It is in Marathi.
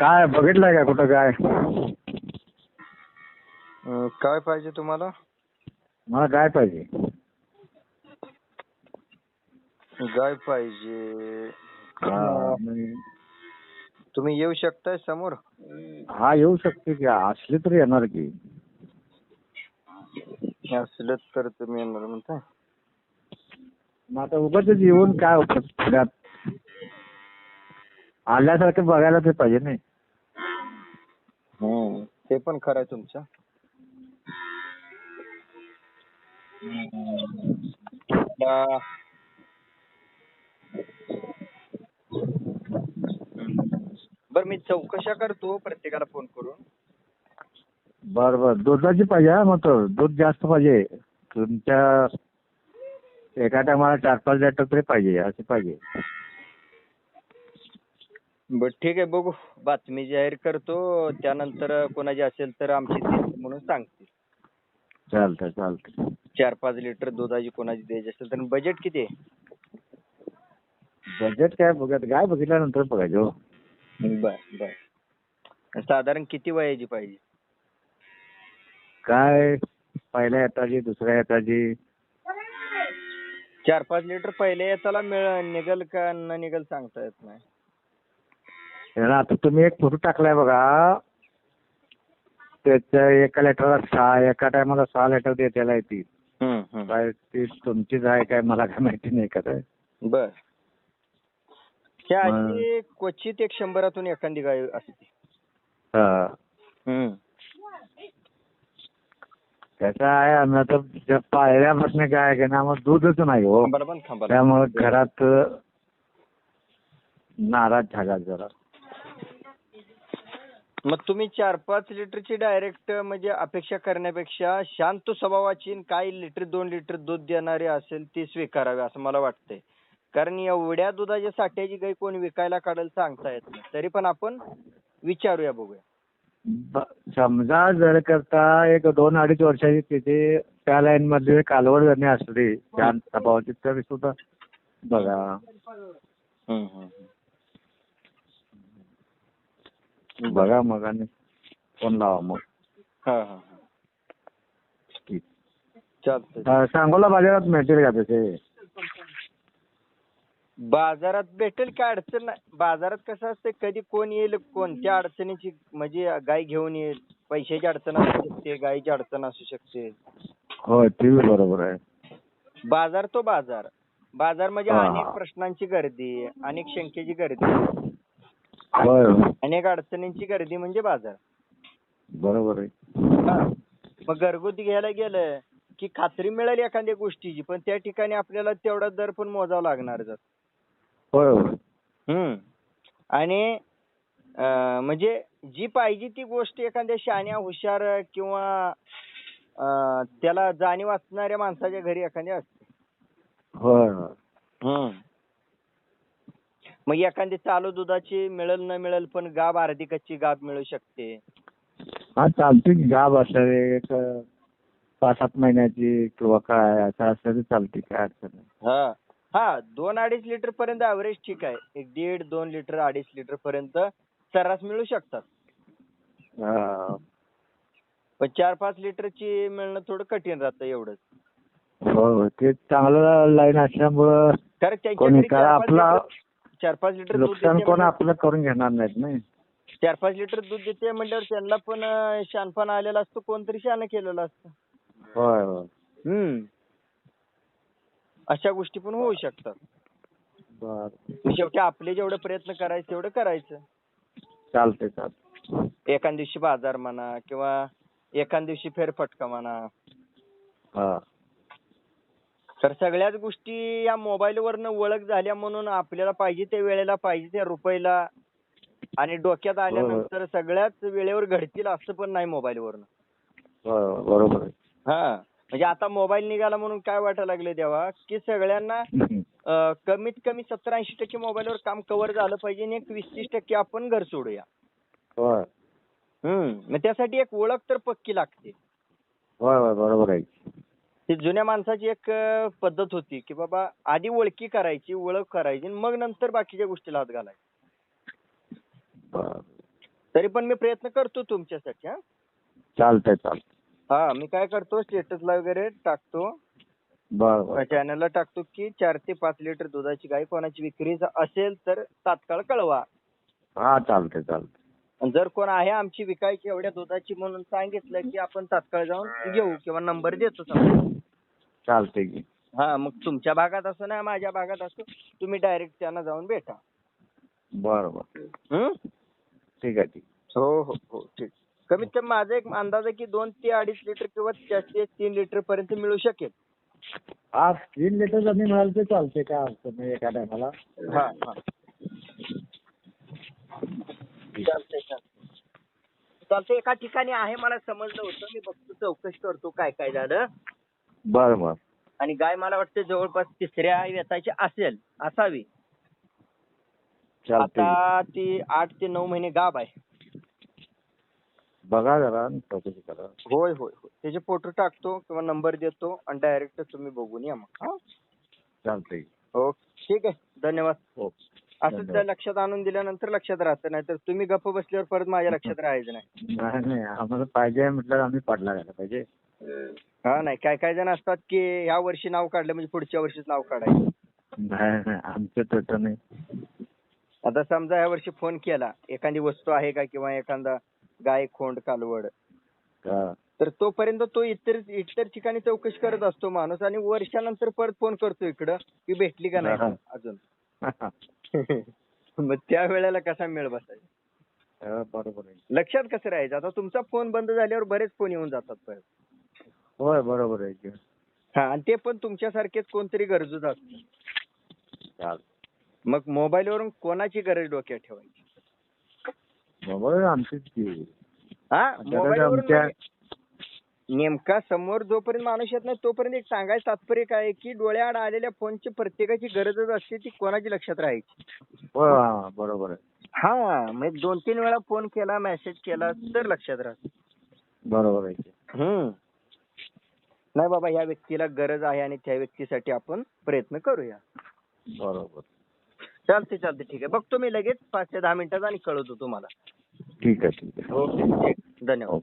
काय बघितलंय का कुठं काय? अं, काय पाहिजे तुम्हाला? मला काय पाहिजे. गाय पाहिजे. हा, मी- तुम्ही येऊ शकताय समोर? हा येऊ शकते की असली तरी येणार की. असलं तर तुम्ही येणार म्हणताय? मग आता उगाच येऊन काय उपयोग पुण्यात. आल्यासारखं बघायला ते पाहिजे नाही. ते पण खरं आहे तुमचं. आता बर मी चौकशा करतो प्रत्येकाला फोन करून. बर बर. दुधाची पाहिजे हा मग दूध जास्त पाहिजे. तुमच्या एका टायमाला चार पाच लिटर तरी पाहिजे असे पाहिजे. बर ठीक आहे बघू. बातमी जाहीर करतो. त्यानंतर कोणाची असेल तर आमची म्हणून सांगतील चालतंय चालतंय. चार पाच लिटर दुधाची कोणाची द्यायची असेल तर बजेट किती आहे? बजेट काय बघत काय बघितल्यानंतर बघायचं हो. बर बर. साधारण किती वयाची पाहिजे? काय पहिल्या येताची दुसऱ्या येताची? चार पाच लिटर पहिल्या येताला मिळ निघल का न निघल सांगता येत नाही. त्याला आता तुम्ही एक फोटो टाकलाय बघा त्याच्या एका लिटरला सहा एका टायमाला सहा लिटर देताला येते हम्म, हम्म. काय ती तुमचीच आहे काय मला काय माहिती नाही का ते. बर अशी क्वचित एक शंभरातून एखादी गाय असते हा. हम्म. त्याचं आहे आता त्या पाहिल्यापासून काय आहे की ना मग दूधच नाही हो त्यामुळे घरात नाराज झाला जरा मग तुम्ही चार पाच लिटरची डायरेक्ट म्हणजे अपेक्षा करण्यापेक्षा शांत स्वभावाची आणि काही लिटर दोन लिटर दूध देणारे असेल ती स्वीकारावे असं मला वाटतंय. कारण एवढ्या दुधाच्या साठ्याची गाय कोण विकायला काढेल सांगता येत नाही. तरी पण आपण विचारूया बघूया. समजा जर करता एक दोन अडीच वर्षाची तिथे त्या लाईन मध्ये कालवड जणी असली शांत स्वभावाची तरी सुद्धा बघा. हम्म, हम्म, बघा मग आणि फोन लावा मग हा हा हा. ठीक. चालतंय अं, सांगोला बाजारात मिळतील का तसे बाजारात भेटेल काय अडचण नाही बाजारात कसं असतं कधी कोण येईल कोणत्या अडचणीची म्हणजे गाय घेऊन येईल पैशाची अडचण असू शकते गायची अडचण असू शकते हो ते बी बरोबर आहे बाजार तो बाजार बाजार म्हणजे हा. अनेक प्रश्नांची गर्दी अनेक शंकेची गर्दी. अनेक अडचणींची गर्दी म्हणजे बाजार. बरोबर आहे. मग घरगुती घ्यायला गेलं की खात्री मिळेल एखाद्या गोष्टीची पण त्या ठिकाणी आपल्याला तेवढा दर पण मोजावा. होय होय. हम्म. आणि म्हणजे जी पाहिजे ती गोष्ट एखाद्या शाण्या हुशार किंवा त्याला जाणीव असणाऱ्या माणसाच्या घरी एखाद्या असते. मग एखादी चालू दुधाची मिळेल न मिळेल पण गाब अर्धी कच्ची गाब मिळू शकते. हा चालते की गाब असेल एक पाच सात महिन्याची किंवा काय असं तर चालते काय अडचण नाही. हा. हा दोन अडीच लिटर पर्यंत ऍव्हरेज ठीक आहे. एक दीड दोन लिटर अडीच लिटर पर्यंत सर्रास मिळू शकतात. हा. पण चार पाच लिटरची मिळणं थोडं कठीण राहतं एवढंच. हो हो. ते चांगलं लाईन असल्यामुळं कारण कोणी काय पाच आपला लिटर- चार पाच लिटर दूध नुकसान देते कोण आपलं करून घेणार नाहीत नाही चार पाच लिटर दूध देते म्हणल्यावर त्यांना पण अं, आलेला असतो कोणतरी शान केलेलं असतं. होय होय. हम्म. अशा गोष्टी पण होऊ शकतात. बर. शेवटी आपले जेवढे प्रयत्न करायचे तेवढं करायचं. चालते चालते एखाद दिवशी बाजार म्हणा किंवा एखाद दिवशी फेरफटका म्हणा. हा. तर सगळ्याच गोष्टी या मोबाईल वरनं ओळख झाल्या म्हणून आपल्याला पाहिजे त्या वेळेला पाहिजे त्या रुपयाला. आणि डोक्यात आल्यानंतर सगळ्याच वेळेवर घडतील असं पण नाही मोबाईल वरनं. होय होय, बरोबर आहे. हा. म्हणजे आता मोबाईल निघाला म्हणून काय वाटायला लागले तेव्हा की सगळ्यांना अं, कमीत कमी सत्तर ऐंशी टक्के मोबाईलवर काम कव्हर झालं पाहिजे आणि एक वीस तीस टक्के आपण घर सोडूया. होय हम्म. मग त्यासाठी एक ओळख तर पक्की लागते. होय होय. बरोबर आहे. ती जुन्या माणसाची एक अं, पद्धत होती की बाबा आधी ओळखी करायची ओळख करायची आणि मग नंतर बाकीच्या गोष्टीला हात घालायचा. बर तरी पण मी प्रयत्न करतो तुमच्यासाठी हा. चालतंय चालतंय. हा मी काय करतो स्टेटसला वगैरे टाकतो. बरं बरं. चॅनलला टाकतो की चार ते पाच लिटर दुधाची गाय कोणाची विक्री असेल तर तात्काळ कळवा. हा चालतंय चालतंय. आणि जर कोण आहे आमची विकायची एवढ्या दुधाची म्हणून सांगितलं की आपण तात्काळ जाऊन घेऊ किंवा नंबर देतो समजा. चालतंय की. हा मग तुमच्या भागात असो ना माझ्या भागात असो. तुम्ही डायरेक्ट त्यांना जाऊन भेटा. बरं बरं हं? ठीक आहे ठीक. हो हो हो ठीक. कमीत कमी माझा एक अंदाज आहे की दोन ते अडीच लिटर किंवा जास्तीत जास्त तीन लिटर पर्यंत मिळू शकेल. हा तीन लिटर जर मिळालं तर चालतंय काय अडचण नाही एका टायमाला. हा हा. चालतंय चालतंय. चालतंय एका ठिकाणी आहे मला समजलं होतं. मी बघतो चौकशी करतो काय काय झालं. बरं बरं. आणि गाय मला वाटतं जवळपास तिसऱ्या वेताची असेल असावी. चालतंय. आता ती आठ ते नऊ महिने गाब आहे. बघा जरा आणि चौकशी करा. होय होय होय. त्याचे फोटो टाकतो किंवा नंबर देतो आणि डायरेक्ट तुम्ही बघून या मग. हा? चालतंय. हो ठीक आहे. धन्यवाद. हो. असंच त्या धन्यवाद. लक्षात आणून दिल्यानंतर लक्षात राहतं नाहीतर तुम्ही गप्प बसल्यावर परत माझ्या लक्षात राहायचं नाही. नाही नाही. आम्हाला पाहिजे म्हटलं आम्ही पडला घ्यायला पाहिजे. हा नाही काय काय जण असतात की ह्या वर्षी नाव काढलं म्हणजे पुढच्या वर्षीच नाव काढायचं. नाही नाही आमचं तसं नाही. आता समजा ह्या वर्षी फोन केला एखादी वस्तू आहे का किंवा एखादा गाय खोंड कालवड? का तर तोपर्यंत तो इतर इतर ठिकाणी चौकशी करत असतो माणूस आणि वर्षानंतर परत फोन करतो इकडं की भेटली का नाही. अजून. मग त्या वेळेला कसा मेळ बसायचा? हा, बरोबर आहे. लक्षात कसं राहायचं? आता तुमचा फोन बंद झाल्यावर बरेच फोन येऊन जातात परत. होय बरोबर आहे की. हा आणि ते पण तुमच्यासारखेच कोणतरी गरजूच असतं चाल मग मोबाईलवरून कोणाची गरज डोक्यात ठेवायची? बरोबर आमचीच की. हा मोबाईलवरून आमच्या म्हणजे नेमका समोर जोपर्यंत माणूस येत नाही तोपर्यंत एक सांगायचं तात्पर्य काय आहे की डोळ्याआड आलेल्या फोनची प्रत्येकाची गरजच असते ती कोणाची लक्षात राहायची? होय हा बरोबर आहे. हा मग दोन तीन वेळा फोन केला मेसेज केला तर लक्षात राहत. बरोबर आहे की. हम्म. नाही बाबा ह्या व्यक्तीला गरज आहे आणि त्या व्यक्तीसाठी आपण प्रयत्न करूया. बरोबर. चालते चालते ठीक आहे. बघतो मी लगेच पाच ते दहा मिनिटात आणि कळवतो तुम्हाला. ठीक आहे ठीक आहे. ओके ठीक. धन्यवाद.